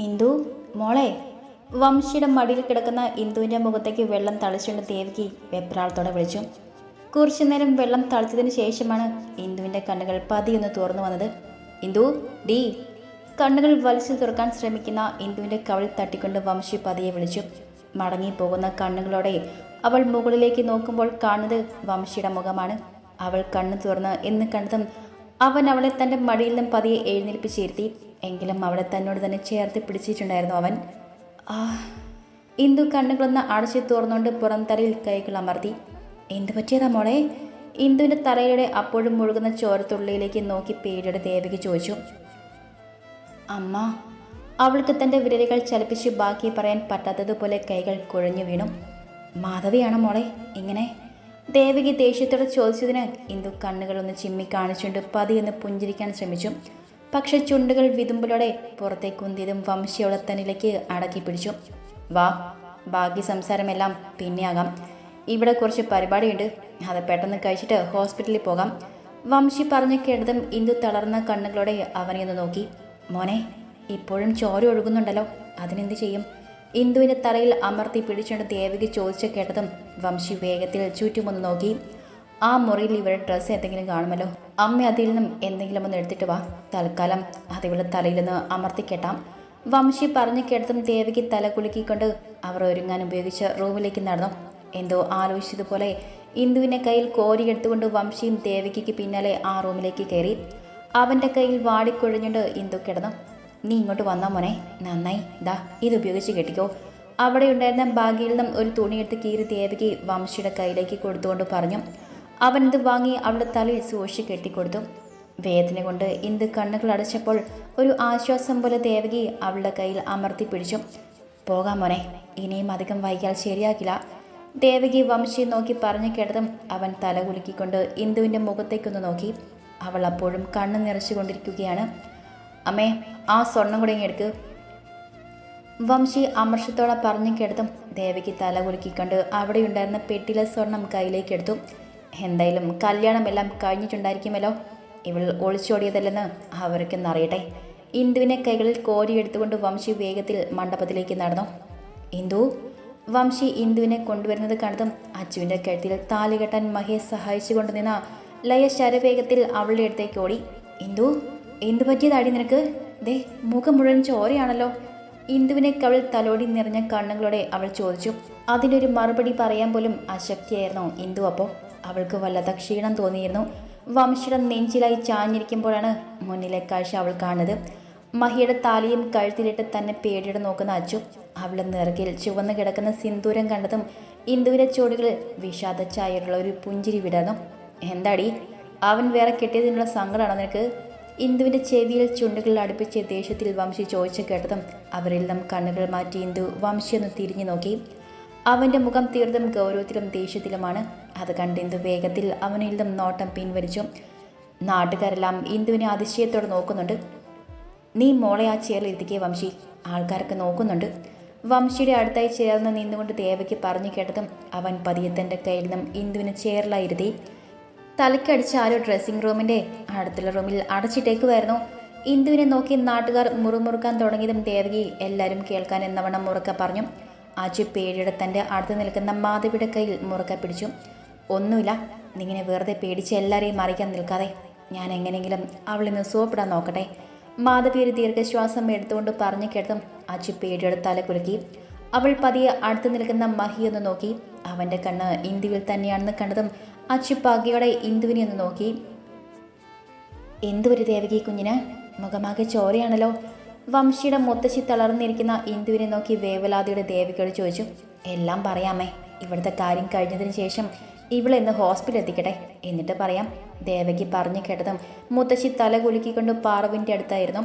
ഇന്ദു മോളെ. വംശിയുടെ മടിയിൽ കിടക്കുന്ന ഇന്ദുവിന്റെ മുഖത്തേക്ക് വെള്ളം തളിച്ചുകൊണ്ട് ദേവകി വെപ്രാളത്തോടെ വിളിച്ചു. കുറച്ചു നേരം വെള്ളം തളിച്ചതിന് ശേഷമാണ് ഇന്ദുവിന്റെ കണ്ണുകൾ പതിയൊന്ന് തുറന്നു വന്നത്. ഇന്ദു ഡി. കണ്ണുകൾ വലിച്ചു തുറക്കാൻ ശ്രമിക്കുന്ന ഇന്ദുവിന്റെ കവളിൽ തട്ടിക്കൊണ്ട് വംശി പതിയെ വിളിച്ചു. മടങ്ങിപ്പോകുന്ന കണ്ണുകളോടെ അവൾ മുകളിലേക്ക് നോക്കുമ്പോൾ കാണുന്നത് വംശിയുടെ മുഖമാണ്. അവൾ കണ്ണു തുറന്ന് എന്ന് കണ്ടതും അവൻ അവളെ തന്റെ മടിയിൽ നിന്നും പതിയെ എഴുന്നേൽപ്പിച്ചിരുത്തി എങ്കിലും അവളെ തന്നോട് തന്നെ ചേർത്ത് പിടിച്ചിട്ടുണ്ടായിരുന്നു അവൻ. ആ ഇന്ദു കണ്ണുകളൊന്ന് അടച്ചു തുറന്നുകൊണ്ട് പുറം തലയിൽ കൈകൾ അമർത്തി. എന്തു പറ്റിയതാ മോളെ? ഇന്ദുവിന്റെ തലയുടെ അപ്പോഴും മുഴുകുന്ന ചോരത്തുള്ളിയിലേക്ക് നോക്കി പേടിയുടെ ദേവിക്ക് ചോദിച്ചു. അമ്മ അവൾക്ക് തന്റെ വിരലുകൾ ചലിപ്പിച്ച് ബാക്കി പറയാൻ പറ്റാത്തതുപോലെ കൈകൾ കുഴഞ്ഞു വീണു. മാധവിയാണോ മോളെ? ഇങ്ങനെ ദേവികി ദേഷ്യത്തോടെ ചോദിച്ചതിന് ഇന്ദു കണ്ണുകളൊന്ന് ചിമ്മി കാണിച്ചുകൊണ്ട് പതിയെന്ന് പുഞ്ചിരിക്കാൻ ശ്രമിച്ചു. പക്ഷെ ചുണ്ടുകൾ വിതുമ്പിലൂടെ പുറത്തേക്ക് ഉന്തിയതും വംശിയോടെ തന്നിലേക്ക് അടക്കി പിടിച്ചു. വാ ബാക്കി സംസാരമെല്ലാം പിന്നെയാകാം. ഇവിടെ കുറച്ച് പരിപാടിയുണ്ട്. അത് പെട്ടെന്ന് കഴിച്ചിട്ട് ഹോസ്പിറ്റലിൽ പോകാം. വംശി പറഞ്ഞു കേട്ടതും ഇന്ദു തളർന്ന കണ്ണുകളോടെ അവനെ ഒന്ന് നോക്കി. മോനെ ഇപ്പോഴും ചോര ഒഴുകുന്നുണ്ടല്ലോ. അതിനെന്ത് ചെയ്യും? ഇന്ദുവിന്റെ തറയിൽ അമർത്തി പിടിച്ചുകൊണ്ട് ദേവികി ചോദിച്ചു കേട്ടതും വംശി വേഗത്തിൽ ചുറ്റുമൊന്ന് നോക്കി. ആ മുറിയിൽ ഇവരുടെ ഡ്രസ്സ് എന്തെങ്കിലും കാണുമല്ലോ? അമ്മ അതിൽ നിന്നും എന്തെങ്കിലും ഒന്ന് എടുത്തിട്ട് വാ. തൽക്കാലം അത് ഇവളുടെ തലയിൽ നിന്ന് അമർത്തിക്കെട്ടാം വംശി പറഞ്ഞു കേട്ടതും ദേവിക്ക് തല കുലുക്കിക്കൊണ്ട് അവർ ഒരുങ്ങാൻ ഉപയോഗിച്ച് റൂമിലേക്ക് നടന്നു. എന്തോ ആലോചിച്ചതുപോലെ ഇന്ദുവിനെ കയ്യിൽ കോരിയെടുത്തുകൊണ്ട് വംശിയും ദേവികയ്ക്ക് പിന്നാലെ ആ റൂമിലേക്ക് കയറി. അവന്റെ കയ്യിൽ വാടിക്കൊഴിഞ്ഞുകൊണ്ട് ഇന്ദു കിടന്നു. നീ ഇങ്ങോട്ട് വന്നാ മോനെ. നന്നായി. ദാ ഇത് ഉപയോഗിച്ച് കെട്ടിക്കോ. അവിടെ ഉണ്ടായിരുന്ന ബാഗിൽ നിന്നും ഒരു തുണിയെടുത്ത് കീറി തേവകി വംശിയുടെ കയ്യിലേക്ക് കൊടുത്തുകൊണ്ട് പറഞ്ഞു. അവൻ ഇത് വാങ്ങി അവളുടെ തലയിൽ സൂക്ഷിച്ച് കെട്ടിക്കൊടുത്തു. വേദന കൊണ്ട് ഇന്ത് കണ്ണുകൾ അടച്ചപ്പോൾ ഒരു ആശ്വാസം പോലെ ദേവകി അവളുടെ കയ്യിൽ അമർത്തി പിടിച്ചു. പോകാം മോനെ. ഇനിയും അധികം വൈകിയാൽ ശരിയാക്കില്ല ദേവകി വംശിയെ നോക്കി പറഞ്ഞു കേട്ടതും അവൻ തല കുലുക്കിക്കൊണ്ട് ഇന്ദുവിന്റെ മുഖത്തേക്കൊന്ന് നോക്കി. അവൾ അപ്പോഴും കണ്ണ് നിറച്ചുകൊണ്ടിരിക്കുകയാണ്. അമ്മേ ആ സ്വർണം കൂടെ എടുക്ക്. വംശി അമർഷത്തോടെ പറഞ്ഞു കേടുത്തും ദേവയ്ക്ക് തല കുലുക്കിക്കൊണ്ട് അവിടെയുണ്ടായിരുന്ന പെട്ടിയിലെ സ്വർണം കയ്യിലേക്ക് എടുത്തു. എന്തായാലും കല്യാണമെല്ലാം കഴിഞ്ഞിട്ടുണ്ടായിരിക്കുമല്ലോ. ഇവൾ ഒളിച്ചോടിയതല്ലെന്ന് അവർക്കെന്നറിയട്ടെ. ഇന്ദുവിനെ കൈകളിൽ കോരിയെടുത്തുകൊണ്ട് വംശി വേഗത്തിൽ മണ്ഡപത്തിലേക്ക് നടന്നു. ഇന്ദു വംശി ഇന്ദുവിനെ കൊണ്ടുവരുന്നത് കണ്ടതും അച്ചുവിന്റെ കഴുത്തിൽ താലി കെട്ടാൻ സഹായിച്ചുകൊണ്ട് നിന്ന ലയ ശരവേഗത്തിൽ അവളുടെ അടുത്തേക്ക് ഓടി. ഇന്ദു എന്തു പറ്റിയതാടി നിനക്ക്? ദേ മുഖം മുഴുവൻ ചോരയാണല്ലോ. ഇന്ദുവിനെ കവൾ തലോടി നിറഞ്ഞ കണ്ണുകളോടെ അവൾ ചോദിച്ചു അതിനൊരു മറുപടി പറയാൻ പോലും അശക്തിയായിരുന്നു ഇന്ദു അപ്പോൾ അവൾക്ക് വല്ലാത്ത ക്ഷീണം തോന്നിയിരുന്നു. വംശയുടെ നെഞ്ചിലായി ചാഞ്ഞിരിക്കുമ്പോഴാണ് മുന്നിലെ കാഴ്ച അവൾ കാണുന്നത്. മഹിയുടെ താലിയും കഴുത്തിലിട്ട് തന്നെ പേടിയുടെ നോക്കുന്ന അച്ചു അവളുടെ നിറകിൽ ചുവന്ന് കിടക്കുന്ന സിന്ദൂരം കണ്ടതും ഇന്ദുവിന്റെ ചുവടുകളിൽ വിഷാദ ഒരു പുഞ്ചിരി വിടർന്നു. എന്താടി? അവൻ വേറെ കെട്ടിയതിനുള്ള സങ്കടമാണോ നിനക്ക്? ഇന്ദുവിന്റെ ചെവിയിൽ ചുണ്ടുകൾ അടുപ്പിച്ച് ദേഷ്യത്തിൽ വംശി ചോദിച്ചു കേട്ടതും നിന്നും കണ്ണുകൾ മാറ്റി ഇന്ദു വംശിയൊന്ന് തിരിഞ്ഞു നോക്കി. അവന്റെ മുഖം തീർത്തും ഗൗരവത്തിലും ദേഷ്യത്തിലുമാണ്. അത് കണ്ട് ഇന്ദു വേഗത്തിൽ അവനിൽ നിന്നും നോട്ടം പിൻവലിച്ചു. നാട്ടുകാരെല്ലാം ഇന്ദുവിനെ അതിശയത്തോടെ നോക്കുന്നുണ്ട്. നീ മോളെ ആ ചേറിലിരുത്തിക്കേ വംശി. ആൾക്കാരൊക്കെ നോക്കുന്നുണ്ട്. വംശിയുടെ അടുത്തായി ചേർന്ന് നിന്നുകൊണ്ട് ദേവയ്ക്ക് പറഞ്ഞു കേട്ടതും അവൻ പതിയെ തന്റെ കയ്യിൽ നിന്നും ഇന്ദുവിനെ ചേറിലായിരുത്തി തലക്കടിച്ച് ആരോ ഡ്രസ്സിംഗ് റൂമിന്റെ അടുത്തുള്ള റൂമിൽ അടച്ചിട്ടേക്കുമായിരുന്നു ഇന്ദുവിനെ നോക്കി നാട്ടുകാർ മുറുമുറുക്കാൻ തുടങ്ങിയതും ദേവകി എല്ലാവരും കേൾക്കാൻ എന്നവണ്ണം മുറുക്ക പറഞ്ഞു. അജു പേടിയുടെ തന്റെ അടുത്ത് നിൽക്കുന്ന മാധവിയുടെ കയ്യിൽ മുറുക്ക പിടിച്ചു. ഒന്നുമില്ല നിങ്ങനെ വെറുതെ പേടിച്ച് എല്ലാവരെയും മറിക്കാൻ നിൽക്കാതെ ഞാൻ എങ്ങനെയെങ്കിലും അവളിൽ നിന്ന് സോപ്പിടാൻ നോക്കട്ടെ. മാധവി ഒരു ദീർഘശ്വാസം എടുത്തുകൊണ്ട് പറഞ്ഞു കേട്ടതും അജു പേടിയുടെ തല കുലുക്കി. അവൾ പതിയെ അടുത്ത് നിൽക്കുന്ന മഹിയൊന്ന് നോക്കി. അവന്റെ കണ്ണ് ഇന്ദുവിൽ തന്നെയാണെന്ന് കണ്ടതും അച്ചു പകയോടെ ഇന്ദുവിനെ ഒന്ന് നോക്കി. എന്തുവരു ദേവകി കുഞ്ഞിന്? മുഖമാകെ ചോരയാണല്ലോ. വംശിയുടെ മുത്തശ്ശി തളർന്നിരിക്കുന്ന ഇന്ദുവിനെ നോക്കി വേവലാതിയുടെ ദേവികയോട് ചോദിച്ചു എല്ലാം പറയാമേ ഇവിടുത്തെ കാര്യം കഴിഞ്ഞതിന് ശേഷം ഇവളെന്ന് ഹോസ്പിറ്റലിൽ എത്തിക്കട്ടെ. എന്നിട്ട് പറയാം ദേവകി പറഞ്ഞു കേട്ടതും മുത്തശ്ശി തല കുലുക്കിക്കൊണ്ട് പാറുവിന്റെ അടുത്തായിരുന്നു.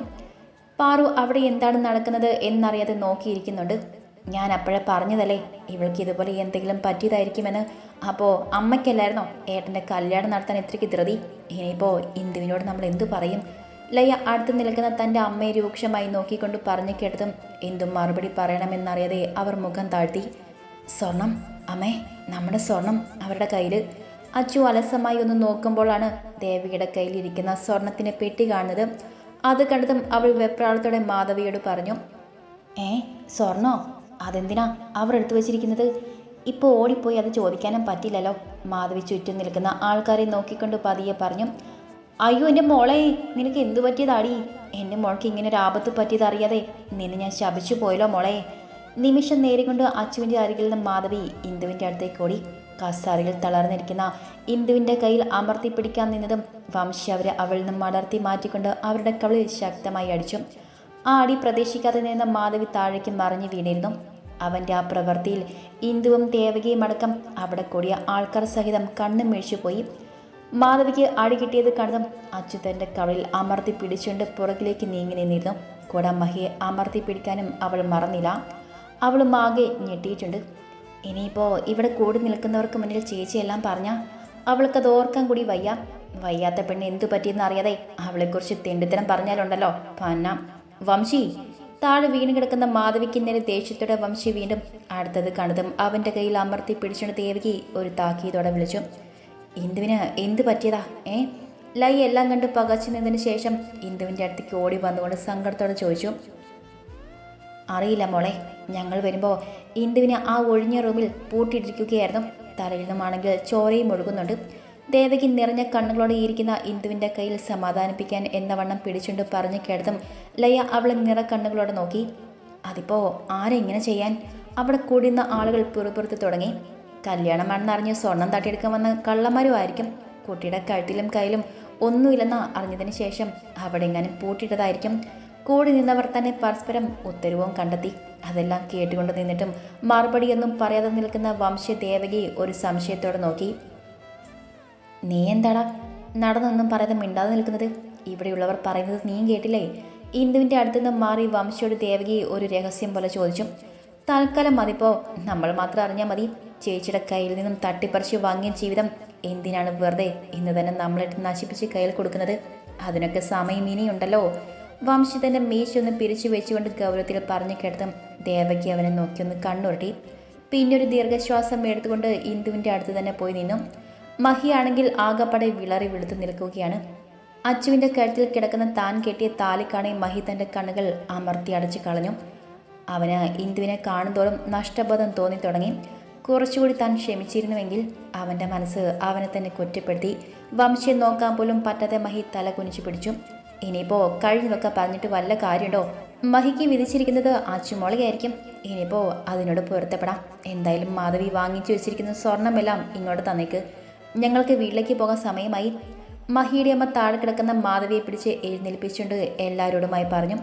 പാറു അവിടെ എന്താണ് നടക്കുന്നത്? എന്നറിയാതെ നോക്കിയിരിക്കുന്നുണ്ട്. ഞാൻ അപ്പോഴേ പറഞ്ഞതല്ലേ ഇവൾക്ക് ഇതുപോലെ എന്തെങ്കിലും പറ്റിയതായിരിക്കുമെന്ന്. അപ്പോൾ അമ്മയ്ക്കല്ലായിരുന്നോ? ഏട്ടന്റെ കല്യാണം നടത്താൻ ഇത്രയ്ക്ക് ധൃതി. ഇനിയിപ്പോൾ ഇന്ദുവിനോട് നമ്മൾ എന്തു പറയും? ലയ അടുത്ത് നിൽക്കുന്ന തന്റെ അമ്മയെ രൂക്ഷമായി നോക്കിക്കൊണ്ട് പറഞ്ഞു കേട്ടതും എന്തും മറുപടി പറയണമെന്നറിയാതെ അവർ മുഖം താഴ്ത്തി. സ്വർണം? അമ്മേ നമ്മുടെ സ്വർണം അവരുടെ കയ്യിൽ അച്ചു അലസമായി ഒന്ന് നോക്കുമ്പോഴാണ് ദേവിയുടെ കയ്യിലിരിക്കുന്ന സ്വർണത്തിനെ പെട്ടി കാണുന്നത്. അത് കണ്ടതും അവൾ വെപ്രാളത്തോടെ മാധവിയോട് പറഞ്ഞു ഏ സ്വർണോ? അതെന്തിനാ അവർ എടുത്തു വച്ചിരിക്കുന്നത്? ഇപ്പോൾ ഓടിപ്പോയി അത് ചോദിക്കാനും പറ്റില്ലല്ലോ. മാധവി ചുറ്റും നിൽക്കുന്ന ആൾക്കാരെ നോക്കിക്കൊണ്ട് പതിയെ പറഞ്ഞു അയ്യോ എന്റെ മോളെ നിനക്ക് എന്തു പറ്റിയതാടി? എന്റെ മോൾക്ക് ഇങ്ങനെ ഒരു ആപത്ത് പറ്റിയത് അറിയാതെ നിന്നെ ഞാൻ ശപിച്ചു പോയല്ലോ മോളെ. നിമിഷം നേരിക്കൊണ്ട് അച്ചുവിന്റെ അരികിൽ നിന്ന് മാധവി ഇന്ദുവിന്റെ അടുത്തേക്ക് ഓടി. കസാരയിൽ തളർന്നിരിക്കുന്ന ഇന്ദുവിന്റെ കയ്യിൽ അമർത്തി പിടിക്കാൻ നിന്നതും വംശി അവരെ അവളിൽ നിന്ന് മടർത്തി മാറ്റിക്കൊണ്ട് അവരുടെ കവളിൽ ശക്തമായി അടിച്ചു. ആ അടി പ്രതീക്ഷിക്കാതെ നിന്ന മാധവി താഴേക്ക് മറിഞ്ഞു വീണിരുന്നു. അവന്റെ ആ പ്രവൃത്തിയിൽ ഇന്ദുവും ദേവകിയും അടക്കം അവിടെ കൂടിയ ആൾക്കാർ സഹിതം കണ്ണും മേഴിച്ചുപോയി മാധവിക്ക് അടി കിട്ടിയത് കണ്ടതും അച്യുതന്റെ കവളിൽ അമർത്തി പിടിച്ചുകൊണ്ട് പുറകിലേക്ക് നീങ്ങി നിന്നിരുന്നു. കൂടെ മഹിയെ അമർത്തി പിടിക്കാനും അവൾ മറന്നില്ല. അവൾ ആകെ ഞെട്ടിയിട്ടുണ്ട്. ഇനിയിപ്പോൾ ഇവിടെ കൂടി നിൽക്കുന്നവർക്ക് മുന്നിൽ ചേച്ചിയെല്ലാം പറഞ്ഞ അവൾക്കത് ഓർക്കാൻ കൂടി വയ്യ. വയ്യാത്ത പെണ്ണ് എന്തു പറ്റിയെന്ന് അറിയാതെ അവളെക്കുറിച്ച് തെണ്ടിത്തരം പറഞ്ഞാലുണ്ടല്ലോ. പന്ന വംശി താഴെ വീണ് കിടക്കുന്ന മാധവിക്ക് ദേഷ്യത്തോടെ വംശി വീണ്ടും അടുത്തത് കണ്ടതും അവന്റെ കയ്യിൽ അമർത്തി പിടിച്ചുകൊണ്ട് ദേവകി ഒരു താക്കീതോടെ വിളിച്ചു. ഇന്ദുവിന് എന്ത് പറ്റിയതാ? ഏ? ലൈ എല്ലാം കണ്ട് പകച്ചു നിന്നതിന് ശേഷം ഇന്ദുവിന്റെ അടുത്തേക്ക് ഓടി വന്നുകൊണ്ട് സങ്കടത്തോടെ ചോദിച്ചു. അറിയില്ല മോളെ ഞങ്ങൾ വരുമ്പോൾ ഇന്ദുവിനെ ആ ഒഴിഞ്ഞ റൂമിൽ പൂട്ടിയിട്ടിരിക്കുകയായിരുന്നു. തലയിൽ നിന്നുമാണെങ്കിൽ ചോരയും ഒഴുകുന്നുണ്ട്. ദേവകി നിറഞ്ഞ കണ്ണുകളോടെ ഇരിക്കുന്ന ഇന്ദുവിന്റെ കയ്യിൽ സമാധാനിപ്പിക്കാൻ എന്ന വണ്ണം പിടിച്ചുകൊണ്ട് പറഞ്ഞു കേട്ടതും ലയ അവളെ നിറ കണ്ണുകളോടെ നോക്കി. അതിപ്പോൾ ആരെങ്ങനെ ചെയ്യാൻ? അവിടെ കൂടുന്ന ആളുകൾ പുറപ്പുറത്ത് തുടങ്ങി. കല്യാണമാണെന്നറിഞ്ഞ് സ്വർണം തട്ടിയെടുക്കാൻ വന്ന കള്ളന്മാരുമായിരിക്കും കുട്ടിയുടെ കഴുത്തിലും കയ്യിലും ഒന്നുമില്ലെന്ന് അറിഞ്ഞതിന് ശേഷം അവിടെ എങ്ങാനും പൂട്ടിയിട്ടതായിരിക്കും. കൂടി നിന്നവർ തന്നെ പരസ്പരം ഉത്തരവും കണ്ടെത്തി. അതെല്ലാം കേട്ടുകൊണ്ട് നിന്നിട്ടും മറുപടിയൊന്നും പറയാതെ നിൽക്കുന്ന വംശദേവകി ഒരു സംശയത്തോടെ നോക്കി. നീ എന്താടാ? നടന്നൊന്നും പറയാതെ മിണ്ടാതെ നിൽക്കുന്നത്? ഇവിടെയുള്ളവർ പറയുന്നത് നീയും കേട്ടില്ലേ? ഇന്ദുവിന്റെ അടുത്തു നിന്ന് മാറി വംശയോട് ദേവകി ഒരു രഹസ്യം പോലെ ചോദിച്ചു. തൽക്കാലം മതിപ്പോ നമ്മൾ മാത്രം അറിഞ്ഞാൽ മതി. ചേച്ചിയുടെ കയ്യിൽ നിന്നും തട്ടിപ്പറിച്ച് വാങ്ങിയ ജീവിതം എന്തിനാണ് വെറുതെ ഇന്ന് തന്നെ നമ്മളിട്ട് നശിപ്പിച്ച് കയ്യിൽ കൊടുക്കുന്നത്? അതിനൊക്കെ സമയം ഇനിയുണ്ടല്ലോ. വംശി തന്റെ മീശൊന്ന് പിരിച്ചു വെച്ചുകൊണ്ട് ഗൗരവത്തിൽ പറഞ്ഞു കേട്ടതും ദേവകി അവനെ നോക്കിയൊന്ന് കണ്ണുരുട്ടി. പിന്നൊരു ദീർഘശ്വാസം എടുത്തുകൊണ്ട് ഇന്ദുവിന്റെ അടുത്ത് തന്നെ പോയി നിന്നു. മഹിയാണെങ്കിൽ ആകപ്പടെ വിളറി വെളുത്തു നിൽക്കുകയാണ്. അച്ചുവിന്റെ കഴുത്തിൽ കിടക്കുന്ന താൻ കെട്ടിയ താലിക്കാണെ മഹി തന്റെ കണ്ണുകൾ അമർത്തി അടച്ചു കളഞ്ഞു. അവന് ഇന്ദുവിനെ കാണുന്തോറും നഷ്ടബോധം തോന്നി തുടങ്ങി. കുറച്ചുകൂടി താൻ ക്ഷമിച്ചിരുന്നുവെങ്കിൽ അവന്റെ മനസ്സ് അവനെ തന്നെ കുറ്റപ്പെടുത്തി. വംശയെ നോക്കാൻ പോലും പറ്റാതെ മഹി തല കുനിച്ചു പിടിച്ചു. ഇനിയിപ്പോൾ കഴിഞ്ഞതൊക്കെ പറഞ്ഞിട്ട് വല്ല കാര്യമുണ്ടോ? മഹിക്ക് വിധിച്ചിരിക്കുന്നത് അച്ചുമുളകയായിരിക്കും ഇനിയിപ്പോൾ അതിനോട് പൊരുത്തപ്പെടാം. എന്തായാലും മാധവി വാങ്ങിച്ചു വെച്ചിരിക്കുന്ന സ്വർണമെല്ലാം ഇങ്ങോട്ട് തന്നേക്ക്. ഞങ്ങൾക്ക് വീട്ടിലേക്ക് പോകാൻ സമയമായി. മഹിയുടെ അമ്മ താഴെ കിടക്കുന്ന മാധവിയെ പിടിച്ച് എഴുന്നേൽപ്പിച്ചുകൊണ്ട് എല്ലാവരോടുമായി പറഞ്ഞു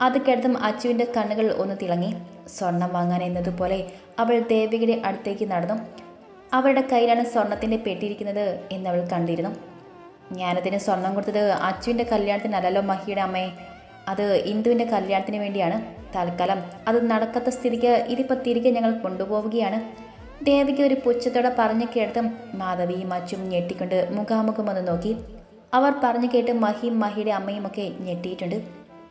അത് കേട്ടതും അച്ചുവിന്റെ കണ്ണുകൾ ഒന്ന് തിളങ്ങി. സ്വർണം വാങ്ങാൻ എന്നതുപോലെ അവൾ ദേവികയുടെ അടുത്തേക്ക് നടന്നു. അവരുടെ കയ്യിലാണ് സ്വർണത്തിന്റെ പെട്ടിയിരിക്കുന്നത് എന്നവൾ കണ്ടിരുന്നു. ഞാനതിന് സ്വർണം കൊടുത്തത് അച്ചുവിന്റെ കല്യാണത്തിനല്ലല്ലോ മഹിയുടെ അമ്മയെ അത് ഇന്ദുവിന്റെ കല്യാണത്തിന് വേണ്ടിയാണ്. തൽക്കാലം അത് നടക്കാത്ത സ്ഥിതിക്ക് ഇതിപ്പോൾ തിരികെ ഞങ്ങൾ കൊണ്ടുപോവുകയാണ്. ദേവിക്ക് ഒരു പുച്ഛത്തോടെ പറഞ്ഞു കേട്ടതും മാധവിയും അച്ചും ഞെട്ടിക്കൊണ്ട് മുഖാമുഖം ഒന്ന് നോക്കി. അവർ പറഞ്ഞു കേട്ട് മഹിയും മഹിയുടെ അമ്മയും ഒക്കെ ഞെട്ടിയിട്ടുണ്ട്.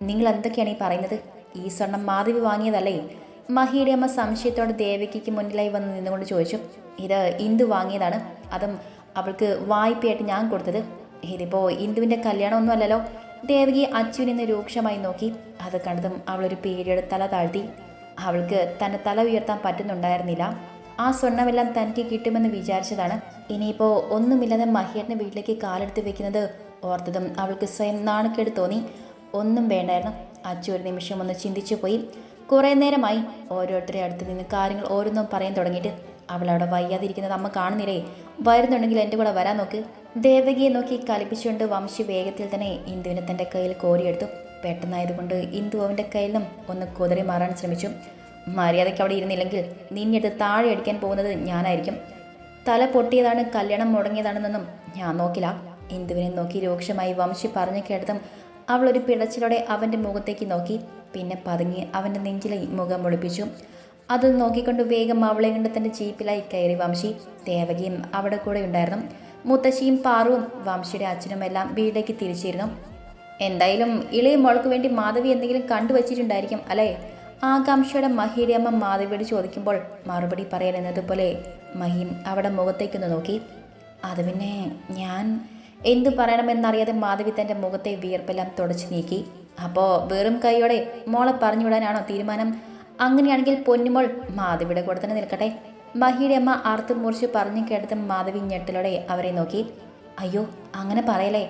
നിങ്ങൾ എന്തൊക്കെയാണ് ഈ പറയുന്നത്? ഈ സ്വർണം മാധവി വാങ്ങിയതല്ലേ? മഹിയുടെ അമ്മ സംശയത്തോടെ ദേവികയ്ക്ക് മുന്നിലായി വന്ന് നിന്നുകൊണ്ട് ചോദിച്ചു. ഇത് ഇന്ദു വാങ്ങിയതാണ്. അതും അവൾക്ക് വായ്പയായിട്ട് ഞാൻ കൊടുത്തത്. ഇതിപ്പോൾ ഇന്ദുവിന്റെ കല്യാണമൊന്നും അല്ലല്ലോ. ദേവകി അച്ചുവിനെ രൂക്ഷമായി നോക്കി. അത് കണ്ടതും അവളൊരു പേടിയുടെ തല താഴ്ത്തി. അവൾക്ക് തന്റെ തല ഉയർത്താൻ പറ്റുന്നുണ്ടായിരുന്നില്ല. ആ സ്വർണമെല്ലാം തനിക്ക് കിട്ടുമെന്ന് വിചാരിച്ചതാണ്. ഇനിയിപ്പോൾ ഒന്നുമില്ലാതെ മഹിയേട്ടന്റെ വീട്ടിലേക്ക് കാലെടുത്ത് വെക്കുന്നത് ഓർത്തതും അവൾക്ക് സ്വയം നാണക്കേട് തോന്നി. ഒന്നും വേണ്ടായിരുന്നു. അച്ചു ഒരു നിമിഷം ഒന്ന് ചിന്തിച്ചു പോയി. കുറേ നേരമായി ഓരോരുത്തരെ അടുത്ത് നിന്ന് കാര്യങ്ങൾ ഓരോന്നും പറയാൻ തുടങ്ങിയിട്ട്. അവൾ അവിടെ വയ്യാതിരിക്കുന്നത് അമ്മ കാണുന്നില്ലേ? വരുന്നുണ്ടെങ്കിൽ എന്റെ കൂടെ വരാൻ നോക്ക്. ദേവകിയെ നോക്കി കലിപ്പിച്ചുകൊണ്ട് വംശി വേഗത്തിൽ തന്നെ ഇന്ദുവിനെ തന്റെ കയ്യിൽ കോരിയെടുത്തു. പെട്ടെന്നായതുകൊണ്ട് ഇന്ദു അവന്റെ നിന്നും ഒന്ന് കുതിരി മാറാൻ ശ്രമിച്ചു. മര്യാദയ്ക്ക് അവിടെ ഇരുന്നില്ലെങ്കിൽ നിന്നെടുത്ത് താഴെ അടിക്കാൻ പോകുന്നത് ഞാനായിരിക്കും. തല പൊട്ടിയതാണ് കല്യാണം മുടങ്ങിയതാണെന്നൊന്നും ഞാൻ നോക്കില്ല. ഇന്ദുവിനെ നോക്കി രൂക്ഷമായി വംശി പറഞ്ഞു കേട്ടതും അവൾ ഒരു പിടച്ചിലോടെ അവന്റെ മുഖത്തേക്ക് നോക്കി. പിന്നെ പതുങ്ങി അവന്റെ നെഞ്ചിലെ മുഖം ഒളിപ്പിച്ചു അത് നോക്കിക്കൊണ്ട് വേഗം അവളെ കണ്ട് തന്റെ ജീപ്പിലായി കയറി വംശി. ദേവകിയും അവിടെ കൂടെ ഉണ്ടായിരുന്നു. മുത്തശ്ശിയും പാറുവും വംശിയുടെ അച്ഛനും എല്ലാം വീട്ടിലേക്ക് തിരിച്ചിരുന്നു. എന്തായാലും ഇളയ മോൾക്ക് വേണ്ടി മാധവി എന്തെങ്കിലും കണ്ടുവച്ചിട്ടുണ്ടായിരിക്കും അല്ലേ? ആകാംക്ഷയുടെ മഹിയുടെ അമ്മ മാധവിയോട് ചോദിക്കുമ്പോൾ മറുപടി പറയാൻ എന്നതുപോലെ മഹിയും അവിടെ മുഖത്തേക്കൊന്ന് നോക്കി. അത് പിന്നെ ഞാൻ എന്തു പറയണമെന്നറിയാതെ മാധവി തന്റെ മുഖത്തെ വിയർപ്പെല്ലാം തുടച്ചു നീക്കി. അപ്പോൾ വെറും കൈയോടെ മോളെ പറഞ്ഞു വിടാനാണോ തീരുമാനം? അങ്ങനെയാണെങ്കിൽ പൊന്നുമോൾ മാധവിയുടെ കൂടെ തന്നെ നിൽക്കട്ടെ. മഹിയുടെ അമ്മ ആർത്തു മുറിച്ച് പറഞ്ഞു കേട്ടത് മാധവി ഞെട്ടലോടെ അവരെ നോക്കി. അയ്യോ അങ്ങനെ പറയലേ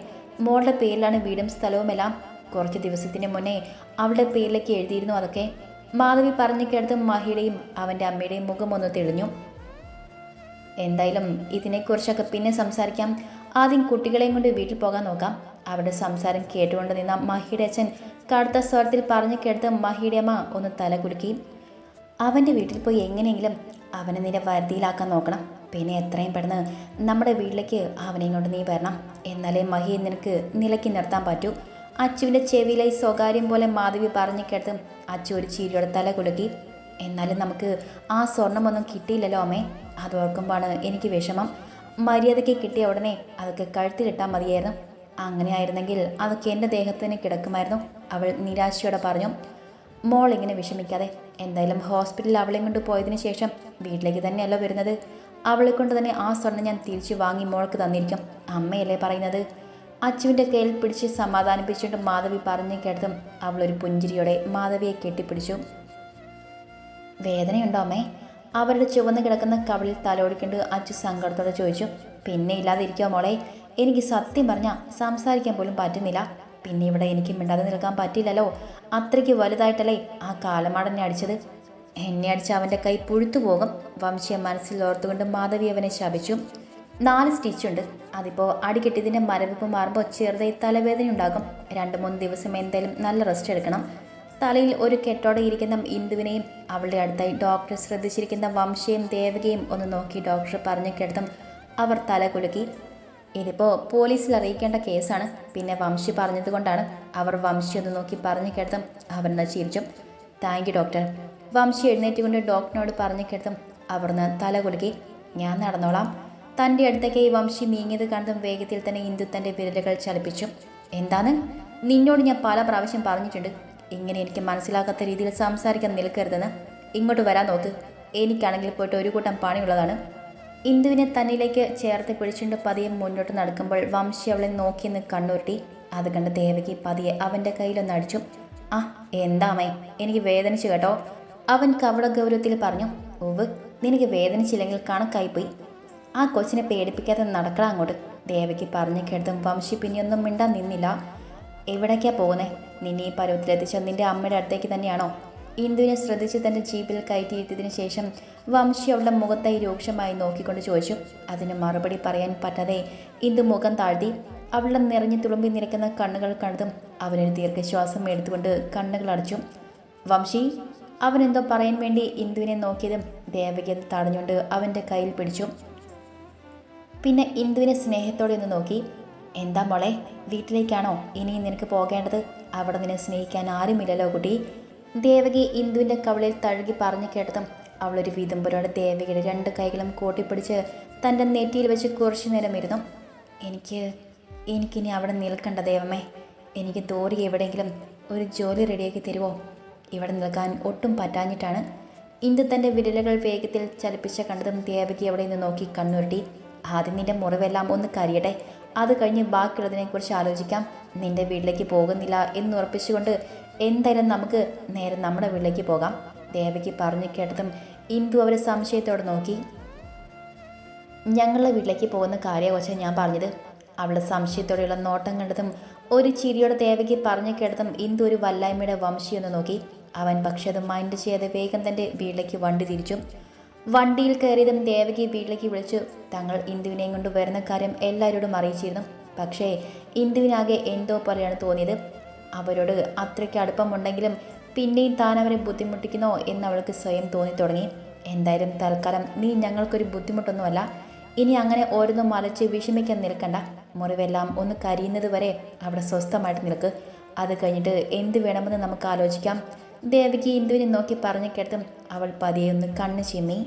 മോളുടെ പേരിലാണ് വീടും സ്ഥലവുമെല്ലാം. കുറച്ച് ദിവസത്തിന് മുന്നേ അവളുടെ പേരിലേക്ക് എഴുതിയിരുന്നു അതൊക്കെ. മാധവി പറഞ്ഞു കേട്ടതും മഹിയുടെയും അവന്റെ അമ്മയുടെയും മുഖം ഒന്ന് തെളിഞ്ഞു. എന്തായാലും ഇതിനെക്കുറിച്ചൊക്കെ പിന്നെ സംസാരിക്കാം. ആദ്യം കുട്ടികളെയും കൊണ്ട് വീട്ടിൽ പോകാൻ നോക്കാം. അവരുടെ സംസാരം കേട്ടുകൊണ്ട് നിന്ന മഹിയുടെ അച്ഛൻ കടുത്ത സ്വരത്തിൽ പറഞ്ഞു കേട്ടത് മഹിയുടെ അമ്മ ഒന്ന് തല കുലുക്കി. അവന്റെ വീട്ടിൽ പോയി എങ്ങനെയെങ്കിലും അവനെ നിന്റെ വരുതിയിലാക്കാൻ നോക്കണം. പിന്നെ എത്രയും പെട്ടെന്ന് നമ്മുടെ വീട്ടിലേക്ക് അവനെയും കൊണ്ട് നീ വരണം. എന്നാലേ മഹിയെ നിനക്ക് നിലയ്ക്ക് നിർത്താൻ പറ്റൂ. അച്ചുവിന്റെ ചെവിയിലായി സ്വകാര്യം പോലെ മാധവി പറഞ്ഞു കേട്ടതും അച്ചു ഒരു ചിരിയോടെ തല കുലുക്കി. എന്നാലും നമുക്ക് ആ സ്വർണമൊന്നും കിട്ടിയില്ലല്ലോ അമ്മേ. അത് ഓർക്കുമ്പോഴാണ് എനിക്ക് വിഷമം. മര്യാദയ്ക്ക് കിട്ടിയ ഉടനെ അതൊക്കെ കഴുത്തിലിട്ടാൽ മതിയായിരുന്നു. അങ്ങനെയായിരുന്നെങ്കിൽ അതൊക്കെ എന്റെ ദേഹത്തിന് കിടക്കുമായിരുന്നു. അവൾ നിരാശയോടെ പറഞ്ഞു മോൾ ഇങ്ങനെ വിഷമിക്കാതെ എന്തായാലും ഹോസ്പിറ്റലിൽ അവളെ കൊണ്ട് പോയതിന് ശേഷം വീട്ടിലേക്ക് തന്നെയല്ല വരുന്നത്. അവളെ കൊണ്ട് തന്നെ ആ സ്വർണം ഞാൻ തിരിച്ചു വാങ്ങി മോൾക്ക് തന്നിരിക്കും. അമ്മയല്ലേ പറയുന്നത്? അച്ചുവിന്റെ കയ്യിൽ പിടിച്ച് സമാധാനിപ്പിച്ചുകൊണ്ട് മാധവി പറഞ്ഞു കേട്ടതും അവളൊരു പുഞ്ചിരിയോടെ മാധവിയെ കെട്ടിപ്പിടിച്ചു. വേദനയുണ്ടോ അമ്മേ? അവരുടെ ചുവന്ന് കിടക്കുന്ന കവളിൽ തലോടിക്കൊണ്ട് അച്ചു സങ്കടത്തോടെ ചോദിച്ചു പിന്നെ ഇല്ലാതിരിക്കോ മോളെ? എനിക്ക് സത്യം പറഞ്ഞാൽ സംസാരിക്കാൻ പോലും പറ്റുന്നില്ല. പിന്നെ ഇവിടെ എനിക്ക് മിണ്ടാതെ നിൽക്കാൻ പറ്റില്ലല്ലോ അത്രയ്ക്ക് വലുതായിട്ടല്ലേ ആ കാലമാടനെ അടിച്ചത്? എന്നെ അടിച്ച അവന്റെ കൈ പുഴുത്തു പോകും വംശീയ മനസ്സിൽ ഓർത്തുകൊണ്ട് മാധവി അവനെ ശപിച്ചു. നാല് സ്റ്റിച്ചുണ്ട്. അതിപ്പോൾ അടികെട്ടിയതിന്റെ മരവിപ്പ് മാറുമ്പോൾ ചെറുതായി തലവേദന ഉണ്ടാകും. രണ്ട് മൂന്ന് ദിവസം എന്തായാലും നല്ല റെസ്റ്റ് എടുക്കണം. തലയിൽ ഒരു കെട്ടോടെ ഇരിക്കുന്ന ഇന്ദുവിനെയും അവളുടെ അടുത്തായി ഡോക്ടർ ശ്രദ്ധിച്ചിരിക്കുന്ന വംശയും ദേവകയും ഒന്ന് നോക്കി ഡോക്ടർ പറഞ്ഞു കിടത്തും അവർ തല കുലുക്കി. ഇതിപ്പോൾ പോലീസിൽ അറിയിക്കേണ്ട കേസാണ്. പിന്നെ വംശി പറഞ്ഞതുകൊണ്ടാണ് അവർ വംശി ഒന്ന് നോക്കി പറഞ്ഞു കേട്ടതും അവർന്ന് ചിരിച്ചു. താങ്ക് യു ഡോക്ടർ വംശി എഴുന്നേറ്റുകൊണ്ട് ഡോക്ടറിനോട് പറഞ്ഞു കിടത്തും അവർന്ന് തല കുലുക്കി. ഞാൻ നടന്നോളാം. തന്റെ അടുത്തേക്ക് വംശി നീങ്ങിയത് കണ്ടും വേഗത്തിൽ തന്നെ ഇന്ദു തന്റെ വിരലുകൾ ചലിപ്പിച്ചു. എന്താണ്? നിന്നോട് ഞാൻ പല പ്രാവശ്യം പറഞ്ഞിട്ടുണ്ട്. ഇങ്ങനെ എനിക്ക് മനസ്സിലാക്കാത്ത രീതിയിൽ സംസാരിക്കാൻ നിൽക്കരുതെന്ന്. ഇങ്ങോട്ട് വരാൻ നോക്ക്. എനിക്കാണെങ്കിൽ പോയിട്ട് ഒരു കൂട്ടം പണിയുള്ളതാണ്. ഇന്ദുവിനെ തന്നിലേക്ക് ചേർത്ത് പിടിച്ചുകൊണ്ട് പതിയെ മുന്നോട്ട് നടക്കുമ്പോൾ വംശി അവളെ നോക്കിയെന്ന് കണ്ണുരുട്ടി. അത് കണ്ട് ദേവകി പതിയെ അവന്റെ കയ്യിലൊന്ന് അടിച്ചു. ആ എന്താമേ എനിക്ക് വേദനിച്ചു കേട്ടോ. അവൻ കവള ഗൗരവത്തിൽ പറഞ്ഞു ഓവ് നിനക്ക് വേദനിച്ചില്ലെങ്കിൽ കണക്കായിപ്പോയി. ആ കൊച്ചിനെ പേടിപ്പിക്കാതെ നടക്കണം അങ്ങോട്ട്. ദേവയ്ക്ക് പറഞ്ഞു കേട്ടതും വംശി പിന്നെയൊന്നും മിണ്ടാൻ നിന്നില്ല. എവിടേക്കാ പോകുന്നേ? നിന്നെ ഈ പരുവത്തിലെത്തിച്ച നിന്റെ അമ്മയുടെ അടുത്തേക്ക് തന്നെയാണോ? ഇന്ദുവിനെ ശ്രദ്ധിച്ച് തന്റെ ജീപ്പിൽ കയറ്റിയിരുത്തിയതിനു ശേഷം വംശി അവളുടെ മുഖത്തായി രൂക്ഷമായി നോക്കിക്കൊണ്ട് ചോദിച്ചു അതിന് മറുപടി പറയാൻ പറ്റാതെ ഇന്ദു മുഖം താഴ്ത്തി അവളുടെ നിറഞ്ഞു തുളുമ്പി നിൽക്കുന്ന കണ്ണുകൾ കണ്ടതും അവനൊരു ദീർഘശ്വാസം എടുത്തുകൊണ്ട് കണ്ണുകൾ അടച്ചു. വംശി അവനെന്തോ പറയാൻ വേണ്ടി ഇന്ദുവിനെ നോക്കിയതും ദേവകി തടഞ്ഞുകൊണ്ട് അവന്റെ കയ്യിൽ പിടിച്ചു. പിന്നെ ഇന്ദുവിനെ സ്നേഹത്തോടെ ഒന്ന് നോക്കി. എന്താ മോളെ വീട്ടിലേക്കാണോ ഇനിയും നിനക്ക് പോകേണ്ടത്? അവിടെ നിന്നെ സ്നേഹിക്കാൻ ആരുമില്ലല്ലോ കുട്ടി. ദേവകി ഇന്ദുവിന്റെ കവളിൽ തഴുകി പറഞ്ഞു കേട്ടതും അവളൊരു വിതുമ്പലോടെ ദേവകിയുടെ രണ്ട് കൈകളും കൂട്ടിപ്പിടിച്ച് തന്റെ നെറ്റിയിൽ വെച്ച് കുറച്ചു നേരം ഇരുന്നു. എനിക്ക് എനിക്കിനി അവിടെ നിൽക്കണ്ട ദേവമേ. എനിക്ക് ദൂരെ എവിടെയെങ്കിലും ഒരു ജോലി റെഡിയാക്കി തരുമോ ഇവിടെ നിൽക്കാൻ ഒട്ടും പറ്റാഞ്ഞിട്ടാണ്. ഇന്ദു തന്റെ വിരലുകൾ വേഗത്തിൽ ചലിപ്പിച്ച കണ്ടതും ദേവകി അവിടെ നിന്ന് നോക്കി കണ്ണുരുട്ടി. ആദ്യം നിന്റെ മുറിവെല്ലാം ഒന്ന് കരിയട്ടെ. അത് കഴിഞ്ഞ് ബാക്കിയുള്ളതിനെക്കുറിച്ച് ആലോചിക്കാം. നിന്റെ വീട്ടിലേക്ക് പോകുന്നില്ല എന്ന് ഉറപ്പിച്ചുകൊണ്ട് എന്തായാലും നമുക്ക് നേരെ നമ്മുടെ വീട്ടിലേക്ക് പോകാം. ദേവയ്ക്ക് പറഞ്ഞു കേട്ടതും ഇന്ദു അവരെ സംശയത്തോടെ നോക്കി. ഞങ്ങളുടെ വീട്ടിലേക്ക് പോകുന്ന കാര്യമൊച്ച ഞാൻ പറഞ്ഞത്. അവളുടെ സംശയത്തോടെയുള്ള നോട്ടം കണ്ടതും ഒരു ചിരിയോടെ ദേവയ്ക്ക് പറഞ്ഞു കേട്ടതും ഇന്ദു ഒരു വല്ലായ്മയുടെ വംശിയൊന്ന് നോക്കി. അവൻ പക്ഷെ അത് മൈൻഡ് ചെയ്യാതെ വേഗം തന്റെ വീട്ടിലേക്ക് വണ്ടി തിരിച്ചു. വണ്ടിയിൽ കയറിയതും ദേവകി വീട്ടിലേക്ക് വിളിച്ചു. തങ്ങൾ ഇന്ദുവിനെയും കൊണ്ട് വരുന്ന കാര്യം എല്ലാവരോടും അറിയിച്ചിരുന്നു. പക്ഷേ ഇന്ദുവിനാകെ എന്തോ പോലെയാണ് തോന്നിയത്. അവരോട് അത്രയ്ക്ക് അടുപ്പമുണ്ടെങ്കിലും പിന്നെയും താൻ അവരെ ബുദ്ധിമുട്ടിക്കുന്നോ എന്ന് അവൾക്ക് സ്വയം തോന്നി തുടങ്ങി എന്തായാലും തൽക്കാലം നീ ഞങ്ങൾക്കൊരു ബുദ്ധിമുട്ടൊന്നുമല്ല. ഇനി അങ്ങനെ ഓരോന്നും മലച്ച് വിഷമിക്കാൻ നിൽക്കണ്ട. മുറിവെല്ലാം ഒന്ന് കരിയുന്നത് വരെ അവിടെ സ്വസ്ഥമായിട്ട് നിൽക്ക്. അത് കഴിഞ്ഞിട്ട് എന്ത് വേണമെന്ന് നമുക്ക് ആലോചിക്കാം. ദേവിക്ക് ഇന്ദുവിനെ നോക്കി പറഞ്ഞു കേട്ടും അവൾ പതിയെ ഒന്ന് കണ്ണു ചിമ്മി